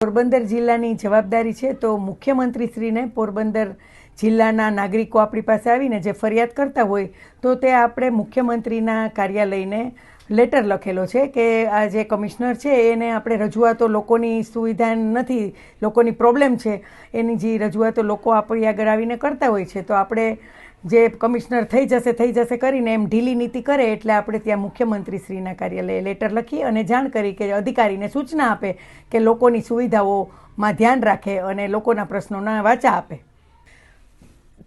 પોરબંદર જિલ્લાની જવાબદારી છે, તો મુખ્યમંત્રીશ્રીને પોરબંદર જિલ્લાના નાગરિકો આપણી પાસે આવીને જે ફરિયાદ કરતા હોય, તો તે આપણે મુખ્યમંત્રીના કાર્યાલયને લેટર લખેલો છે કે આ જે કમિશનર છે, એને આપણે રજૂઆતો લોકોની સુવિધા નથી, લોકોની પ્રોબ્લેમ છે, એની જે રજૂઆતો લોકો આપણી આગળ આવીને કરતા હોય છે, તો આપણે જે કમિશનર થઈ જશે થઈ જશે કરીને એમ ઢીલી નીતિ કરે એટલે આપણે ત્યાં મુખ્યમંત્રીશ્રીના કાર્યાલયે લેટર લખી અને જાણ કરી કે અધિકારીને સૂચના આપે કે લોકોની સુવિધાઓમાં ધ્યાન રાખે અને લોકોના પ્રશ્નોના વાચા આપે.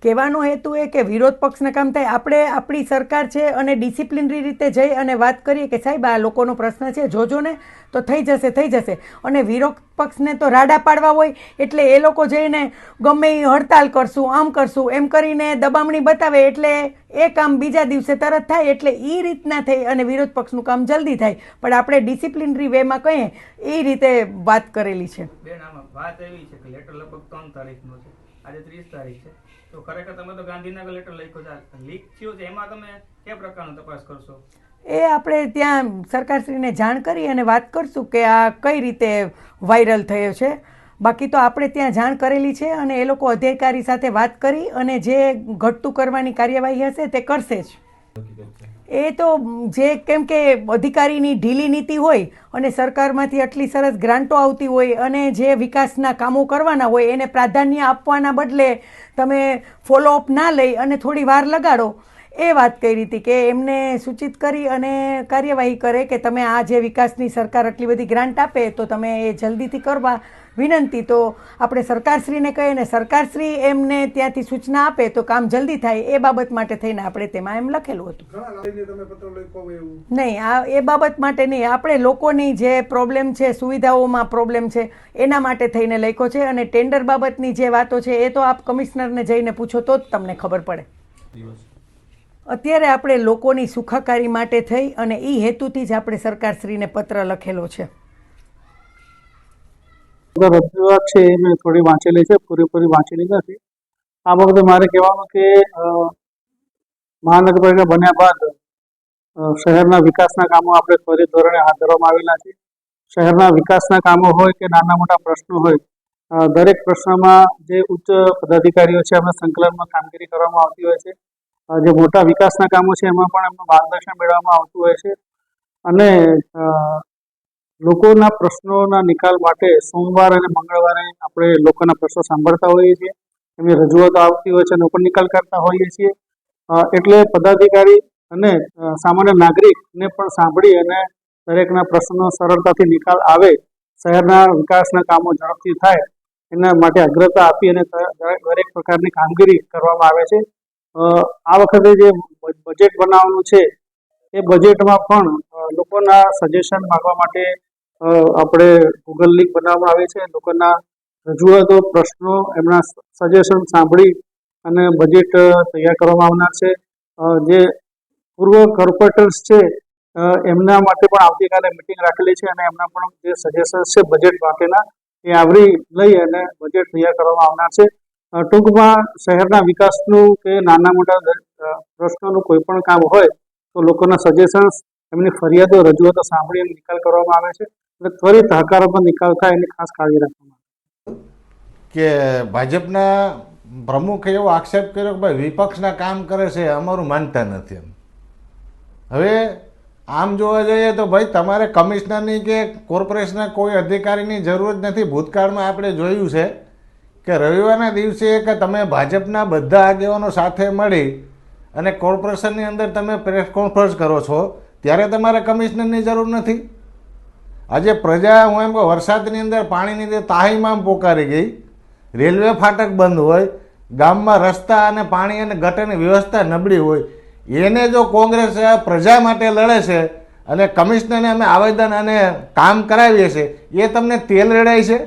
કહેવાનો હેતુ એ કે વિરોધ પક્ષને કામ થાય. આપણે આપણી સરકાર છે અને ડિસિપ્લિનરી રીતે જઈ અને વાત કરીએ કે સાહેબ, આ લોકોનો પ્રશ્ન છે, જોજો ને. તો થઈ જશે થઈ જશે. અને વિરોધ પક્ષને તો રાડા પાડવા હોય, એટલે એ લોકો જઈને ગમે એ હડતાલ કરશું, આમ કરશું, એમ કરીને દબામણી બતાવે, એટલે એ કામ બીજા દિવસે તરત થાય, એટલે એ રીતના થઈ અને વિરોધ પક્ષનું કામ જલ્દી થાય. પણ આપણે ડિસિપ્લિનરી વેમાં કહીએ એ રીતે વાત કરેલી છે. બેન, આમાં વાત એવી છે કે લેટર લગભગ ત્રણ તારીખનો છે. આજે ત્રીસ તારીખ છે. તો ખરેખર તમે તો ગાંધીનગર લેટર લખ્યો છે. લીક થયો છે એમાં તમે કયા પ્રકારનો તપાસ કરશો? એ આપણે ત્યાં સરકારશ્રીને જાણ કરી અને વાત કરશું કે આ કઈ રીતે વાયરલ થયો છે. બાકી તો આપણે ત્યાં જાણ કરેલી છે અને એ લોકો અધિકારી સાથે વાત કરી અને જે ઘટતું કરવાની કાર્યવાહી હશે તે કરશે જ. એ તો જે કેમ કે અધિકારીની ઢીલી નીતિ હોય અને સરકારમાંથી આટલી સરસ ગ્રાન્ટો આવતી હોય અને જે વિકાસના કામો કરવાના હોય એને પ્રાધાન્ય આપવાના બદલે તમે ફોલોઅપ ના લઈ અને થોડી વાર લગાડો. એ વાત કરી હતી કે એમને સૂચિત કરી અને કાર્યવાહી કરે કે તમે આ જે વિકાસની સરકાર આટલી બધી ગ્રાન્ટ આપે તો તમે એ જલ્દીથી કરવા વિનંતી. તો આપણે સરકારશ્રીને કહીએ ને સરકારશ્રી એમને ત્યાંથી સૂચના આપે તો કામ જલ્દી થાય એ બાબત માટે થઈને આપણે તેમાં એમ લખેલું હતું. નહીં આ એ બાબત માટે નહીં. આપણે લોકોની જે પ્રોબ્લેમ છે સુવિધાઓમાં પ્રોબ્લેમ છે એના માટે થઈને લખ્યો છે અને ટેન્ડર બાબતની જે વાતો છે એ તો આપ કમિશનરને જઈને પૂછો તો જ તમને ખબર પડે. અત્યારે આપણે લોકોની સુખાકારી માટે થઈ અને એ હેતુથી જ આપણે સરકારશ્રીને પત્ર લખેલો છે. રજૂઆત છે એ મેં થોડી વાંચેલી છે, પૂરેપૂરી વાંચેલી નથી. આ બાબતે મારે કહેવાનું કે મહાનગરપાલિકા બન્યા બાદ શહેરના વિકાસના કામો આપણે ત્વરિત ધોરણે હાથ ધરવામાં આવેલા છે. શહેરના વિકાસના કામો હોય કે નાના મોટા પ્રશ્નો હોય દરેક પ્રશ્નમાં જે ઉચ્ચ પદાધિકારીઓ છે, એમના સંકલનમાં કામગીરી કરવામાં આવતી હોય છે. જે મોટા વિકાસના કામો છે, એમાં પણ એમનું માર્ગદર્શન મેળવવામાં આવતું હોય છે. અને લોકોના પ્રશ્નોના નિકાલ માટે સોમવાર અને મંગળવારે આપણે લોકોના પ્રશ્નો સાંભળતા હોઈએ છીએ. એમની રજૂઆતો આવતી હોય છે એનો પણ નિકાલ કરતા હોઈએ છીએ. એટલે પદાધિકારી અને સામાન્ય નાગરિકને પણ સાંભળી અને દરેકના પ્રશ્નો સરળતાથી નિકાલ આવે, શહેરના વિકાસના કામો ઝડપથી થાય, એના માટે અગ્રતા આપી અને દરેક પ્રકારની કામગીરી કરવામાં આવે છે. આ વખતે જે બજેટ બનાવવાનું છે, એ બજેટમાં પણ લોકોના સજેશન માગવા માટે આપણે ગૂગલ લિંક બનાવવામાં આવે છે. લોકોના રજૂઆતો, પ્રશ્નો, એમના સજેશન સાંભળી અને બજેટ તૈયાર કરવામાં આવનાર છે. જે પૂર્વ કોર્પોરેટર્સ છે એમના માટે પણ આવતીકાલે મિટિંગ રાખેલી છે અને એમના પણ જે સજેશન્સ છે બજેટ માટેના, એ આવરી લઈ અને બજેટ તૈયાર કરવામાં આવનાર છે. ટૂંકમાં શહેરના વિકાસનું કે નાના મોટા પ્રશ્નોનું કોઈ પણ કામ હોય તો લોકોના સજેશન્સ એમની ફરિયાદો રજૂઆતો સાંભળી નિકાલ કરવામાં આવે છે અને ત્વરિત હકારાત્મક નિકાલ થાય એની ખાસ કાળજી રાખવામાં કે ભાજપના પ્રમુખે એવો આક્ષેપ કર્યો કે ભાઈ વિપક્ષના કામ કરે છે અમારું માનતા નથી એમ. હવે આમ જોવા જઈએ તો ભાઈ તમારે કમિશનરની કે કોર્પોરેશનના કોઈ અધિકારીની જરૂર જ નથી. ભૂતકાળમાં આપણે જોયું છે કે રવિવારના દિવસે કે તમે ભાજપના બધા આગેવાનો સાથે મળી અને કોર્પોરેશનની અંદર તમે પ્રેસ કોન્ફરન્સ કરો છો ત્યારે તમારે કમિશનરની જરૂર નથી. આજે પ્રજા, હું એમ કે વરસાદની અંદર પાણીની અંદર તાહીમામ પોકારી ગઈ, રેલવે ફાટક બંધ હોય, ગામમાં રસ્તા અને પાણી અને ગટરની વ્યવસ્થા નબળી હોય, એને જો કોંગ્રેસ પ્રજા માટે લડે છે અને કમિશનરને અમે આવેદન અને કામ કરાવીએ છીએ, એ તમને તેલ રેડાય છે?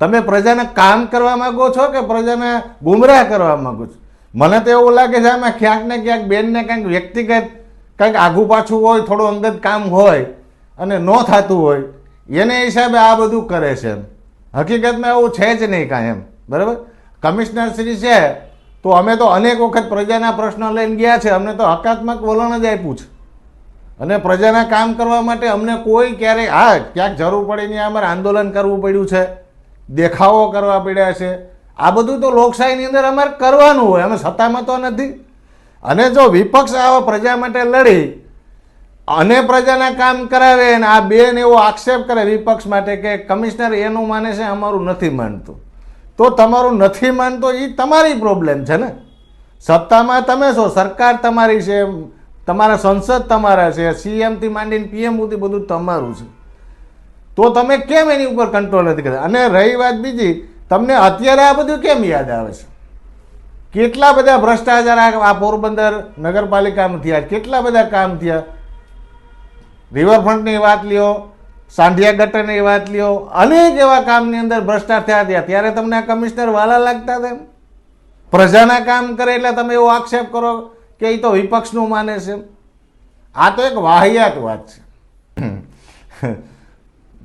તમે પ્રજાને કામ કરવા માંગો છો કે પ્રજાને ગુમરાહ કરવા માંગો છો? મને તો એવું લાગે છે આમાં ક્યાંક ને ક્યાંક બેનને કંઈક વ્યક્તિગત કંઈક આઘું પાછું હોય, થોડું અંગત કામ હોય અને ન થતું હોય, એને હિસાબે આ બધું કરે છે એમ. હકીકતમાં એવું છે જ નહીં કાંઈ એમ. બરાબર? કમિશનર શ્રી છે, તો અમે તો અનેક વખત પ્રજાના પ્રશ્નો લઈને ગયા છે, અમને તો હકાત્મક વલણ જ આપ્યું છે. અને પ્રજાના કામ કરવા માટે અમને કોઈ ક્યારેય હા ક્યાંક જરૂર પડે નહીં અમારે આંદોલન કરવું પડ્યું છે, દેખાવો કરવા પડ્યા છે. આ બધું તો લોકશાહીની અંદર અમારે કરવાનું હોય, અમે સત્તામાં તો નથી. અને જો વિપક્ષ આવા પ્રજા માટે લડી, અને પ્રજાના કામ કરાવે અને આ બેન એવો આક્ષેપ કરે વિપક્ષ માટે કે કમિશનર એનું માને છે, અમારું નથી માનતું. તો તમારું નથી માનતો એ તમારી પ્રોબ્લેમ છે ને? સત્તામાં તમે છો, સરકાર તમારી છે, તમારા સંસદ તમારા છે સીએમથી માંડીને પીએમ સુધી બધું તમારું છે. તો તમે કેમ એની ઉપર કંટ્રોલ નથી કરતા? અને રહી વાત બીજી, તમને અત્યારે આ બધું કેમ યાદ આવે છે? કેટલા બધા ભ્રષ્ટાચાર આ પોરબંદર નગરપાલિકામાં થયા કેટલા બધા કામ થયા? રિવરફ્રન્ટની વાત લ્યો, સાંધિયા ગટરની વાત લ્યો, અનેક એવા કામની અંદર ભ્રષ્ટાચાર થયા ત્યારે તમને આ કમિશનર વાલા લાગતા હતા પ્રજાના કામ કરે એટલે તમે એવો આક્ષેપ કરો કે એ તો વિપક્ષનું માને છે આ તો એક વાહિયાત વાત છે.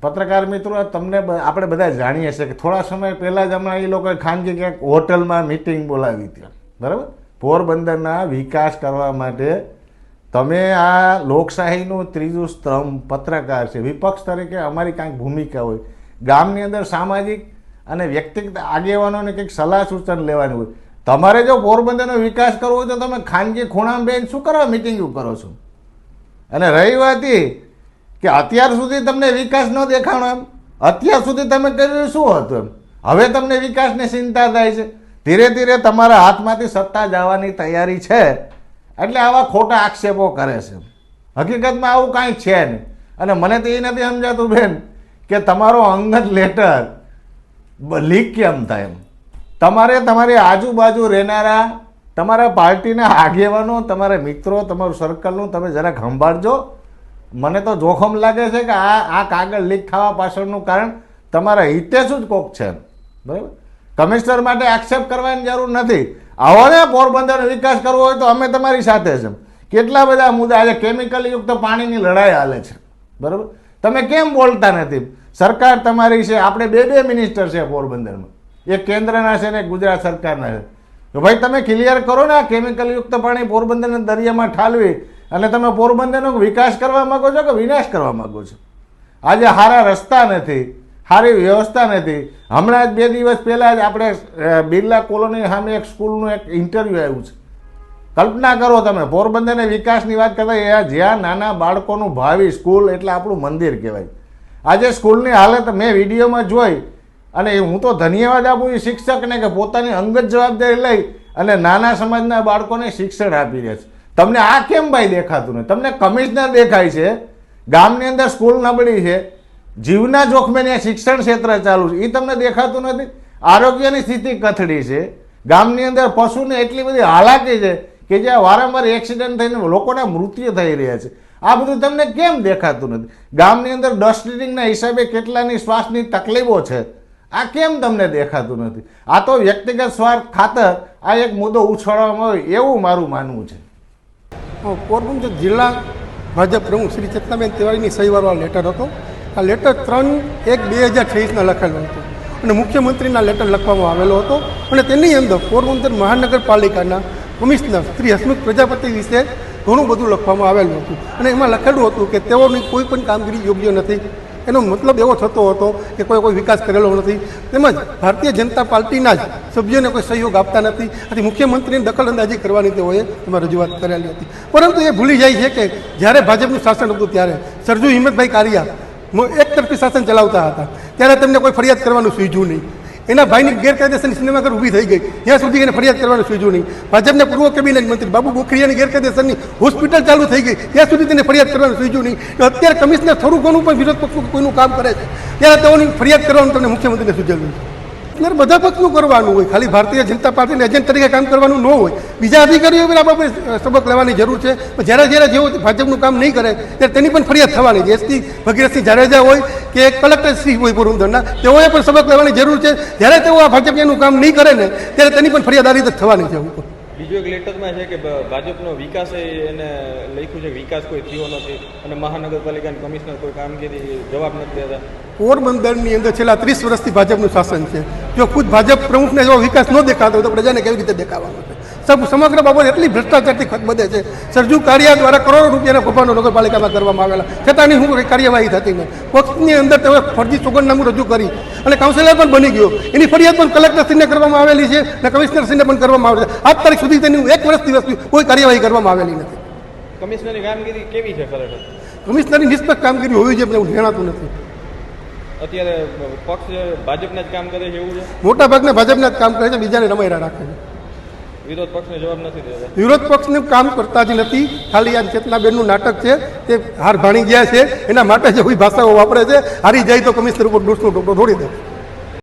પત્રકાર મિત્રો, તમને આપણે બધા જાણીએ છીએ કે થોડા સમય પહેલાં જ હમણાં એ લોકોએ ખાનગી ક્યાંક હોટલમાં મિટિંગ બોલાવી હતી. બરાબર? પોરબંદરના વિકાસ કરવા માટે તમે આ લોકશાહીનું ત્રીજું સ્તંભ પત્રકાર છે. વિપક્ષ તરીકે અમારી કાંઈક ભૂમિકા હોય. ગામની અંદર સામાજિક અને વ્યક્તિગત આગેવાનોને કંઈક સલાહ સૂચન લેવાની હોય. તમારે જો પોરબંદરનો વિકાસ કરવો હોય તો તમે ખાનગી ખૂણામાં બેન શું કરવા મિટિંગ કરો છો? અને રહી વાત કે અત્યાર સુધી તમને વિકાસ ન દેખાણો એમ. અત્યાર સુધી તમે કર્યું શું હતું એમ? હવે તમને વિકાસની ચિંતા થાય છે. ધીરે ધીરે તમારા હાથમાંથી સત્તા જવાની તૈયારી છે. એટલે આવા ખોટા આક્ષેપો કરે છે. હકીકતમાં આવું કાંઈ છે નહીં. અને મને તો એ નથી સમજાતું બેન કે તમારો અંગત લેટર લીક કેમ થાય એમ? તમારે તમારી આજુબાજુ રહેનારા, તમારા પાર્ટીના આગેવાનો, તમારા મિત્રો, તમારું સર્કલનું તમે જરાક સંભાળજો. મને તો જોખમ લાગે છે કે આ આ કાગળ લીક થવા પાછળનું કારણ તમારા હિતેશું જ કોક છે. બરાબર? કમિશનર માટે આક્ષેપ કરવાની જરૂર નથી. આવો ને પોરબંદરનો વિકાસ કરવો હોય તો અમે તમારી સાથે છે કેટલા બધા મુદ્દા આજે કેમિકલ યુક્ત પાણીની લડાઈ હાલે છે. બરાબર? તમે કેમ બોલતા નથી? સરકાર તમારી છે, આપણે બે બે મિનિસ્ટર છે પોરબંદરમાં. એક કેન્દ્રના છે ને એક ગુજરાત સરકારના છે. તો ભાઈ તમે ક્લિયર કરો ને આ કેમિકલયુક્ત પાણી પોરબંદરના દરિયામાં ઠાલવી. અને તમે પોરબંદરનો વિકાસ કરવા માંગો છો કે વિનાશ કરવા માંગો છો? આજે સારા રસ્તા નથી સારી વ્યવસ્થા નથી. હમણાં જ બે દિવસ પહેલાં જ આપણે બિરલા કોલોની સામે એક સ્કૂલનું એક ઇન્ટરવ્યૂ આવ્યું છે. કલ્પના કરો તમે, પોરબંદરને વિકાસની વાત કરતા એ જ્યાં નાના બાળકોનું ભાવિ સ્કૂલ એટલે આપણું મંદિર કહેવાય. આજે સ્કૂલની હાલત મેં વિડીયોમાં જોઈ અને હું તો ધન્યવાદ આપું એ શિક્ષકને કે પોતાની અંગત જવાબદારી લઈ અને નાના સમાજના બાળકોને શિક્ષણ આપી રહ્યા છે. તમને આ કેમ ભાઈ દેખાતું નથી? તમને કમિશનર દેખાય છે, ગામની અંદર સ્કૂલ નબળી છે, જીવના જોખમે ત્યાં શિક્ષણ ક્ષેત્ર ચાલુ છે. એ તમને દેખાતું નથી? આરોગ્યની સ્થિતિ કથળી છે. ગામની અંદર પશુને એટલી બધી હાલાકી છે કે જ્યાં વારંવાર એક્સિડન્ટ થઈને લોકોના મૃત્યુ થઈ રહ્યા છે. આ બધું તમને કેમ દેખાતું નથી? ગામની અંદર ડસ્ટબિનિંગના હિસાબે કેટલાની શ્વાસની તકલીફો છે? આ કેમ તમને દેખાતું નથી? આ તો વ્યક્તિગત સ્વાર્થ ખાતર આ એક મુદ્દો ઉછાળવામાં આવે એવું મારું માનવું છે. પોરબંદર જિલ્લા ભાજપ પ્રમુખ શ્રી ચેતનાબેન તિવારીની સહીવાળો લેટર હતો. આ લેટર ત્રણ એક બે હજાર ત્રેવીસના લખેલો હતો. અને મુખ્યમંત્રીના લેટર લખવામાં આવેલો હતો. અને તેની અંદર પોરબંદર મહાનગરપાલિકાના કમિશનર શ્રી હસમુખ પ્રજાપતિ વિશે ઘણું બધું લખવામાં આવેલું હતું. અને એમાં લખેલું હતું કે તેઓની કોઈ પણ કામગીરી યોગ્ય નથી. એનો મતલબ એવો થતો હતો કે કોઈ કોઈ વિકાસ કરેલો નથી. તેમજ ભારતીય જનતા પાર્ટીના જ સભ્યોને કોઈ સહયોગ આપતા નથી. આથી મુખ્યમંત્રીને દખલઅંદાજી કરવાની તેઓએ એમાં રજૂઆત કરેલી હતી. પરંતુ એ ભૂલી જાય છે કે જ્યારે ભાજપનું શાસન હતું ત્યારે સરજુ હિંમતભાઈ કારિયા એક તરફી શાસન ચલાવતા હતા. ત્યારે તેમને કોઈ ફરિયાદ કરવાનું સૂઝ્યું નહીં. એના ભાઈની ગેરકાયદેસરની સિનેમાઘર ઊભી થઈ ગઈ. ત્યાં સુધી એને ફરિયાદ કરવાનું સૂજ્યું નહીં. ભાજપના પૂર્વ કેબિનેટ મંત્રી બાબુ બોખરીયાની ગેરકાયદેસરની હોસ્પિટલ ચાલુ થઈ ગઈ. ત્યાં સુધી તેને ફરિયાદ કરવાનું સૂજ્યું નહીં. અત્યારે કમિશનર થોડું ઘણું પણ વિરોધ પક્ષ કોઈનું કામ કરે છે. ત્યારે તેઓની ફરિયાદ કરવાનું તમને મુખ્યમંત્રીને સૂચવ્યું છે. ત્યારે બધા પક્ષનું કરવાનું હોય. ખાલી ભારતીય જનતા પાર્ટીના એજન્ટ તરીકે કામ કરવાનું ન હોય. બીજા અધિકારીઓ પણ આપણે સબક લેવાની જરૂર છે. પણ જ્યારે જ્યારે જેઓ ભાજપનું કામ નહીં કરે, ત્યારે તેની પણ ફરિયાદ થવાની છે. એસટી ભગીરથસિંહ જાડેજા હોય કે કલેક્ટરશ્રી કલેક્ટર હોય પોરબંદરના તેઓએ પણ સબક લેવાની જરૂર છે. જ્યારે તેઓ આ ભાજપનું કામ નહીં કરે ને, ત્યારે તેની પણ ફરિયાદ આ રીતે થવાની છે. બીજું એક લેટરમાં છે કે ભાજપનો વિકાસ એને લખ્યું છે, વિકાસ કોઈ થયો નથી. અને મહાનગરપાલિકાના કમિશનર કોઈ કામગીરી જવાબ નથી દેતા. પોરબંદરની અંદર છેલ્લા ત્રીસ વર્ષથી ભાજપનું શાસન છે. જો ખુદ ભાજપ પ્રમુખને જો વિકાસ ન દેખાતો તો પ્રજાને કેવી રીતે દેખાવાનો? છે સમગ્ર બાબત એટલી ભ્રષ્ટાચારથી ખતબદે છે. સરજુ કારિયા દ્વારા કરોડો રૂપિયાના કૌભાંડો નગરપાલિકામાં કરવામાં આવેલા. છતાંની શું કાર્યવાહી થતી નહીં. પક્ષની અંદર તમે ફરજી સોગંદનામું રજૂ કરી અને કાઉન્સિલર પણ બની ગયો. એની ફરિયાદ પણ કલેક્ટરશ્રીને કરવામાં આવેલી છે અને કમિશનરશ્રીને પણ કરવામાં આવેલી છે. આજ તારીખ સુધી તેની એક વર્ષ દિવસ કોઈ કાર્યવાહી કરવામાં આવેલી નથી. કમિશનરની કામગીરી કેવી છે ખરેખર કમિશનરની નિષ્પક્ષ કામગીરી હોવી જોઈએ એવું જણાતું નથી. અત્યારે પક્ષ ભાજપના જ કામ કરે છે એવું છે? મોટાભાગના ભાજપના જ કામ કરે છે બીજાને રમાયરા રાખે છે. વિરોધ પક્ષને જવાબ કામ કરતા જ નથી. ખાલી આ ચેતનાબેનનું નાટક છે, તે હાર ભાણી ગયા છે. એના માટે જે કોઈ ભાષાઓ વાપરે છે. હારી જાય તો કમિશનર ઉપર દોષનો ટોપો ઢોળી દે.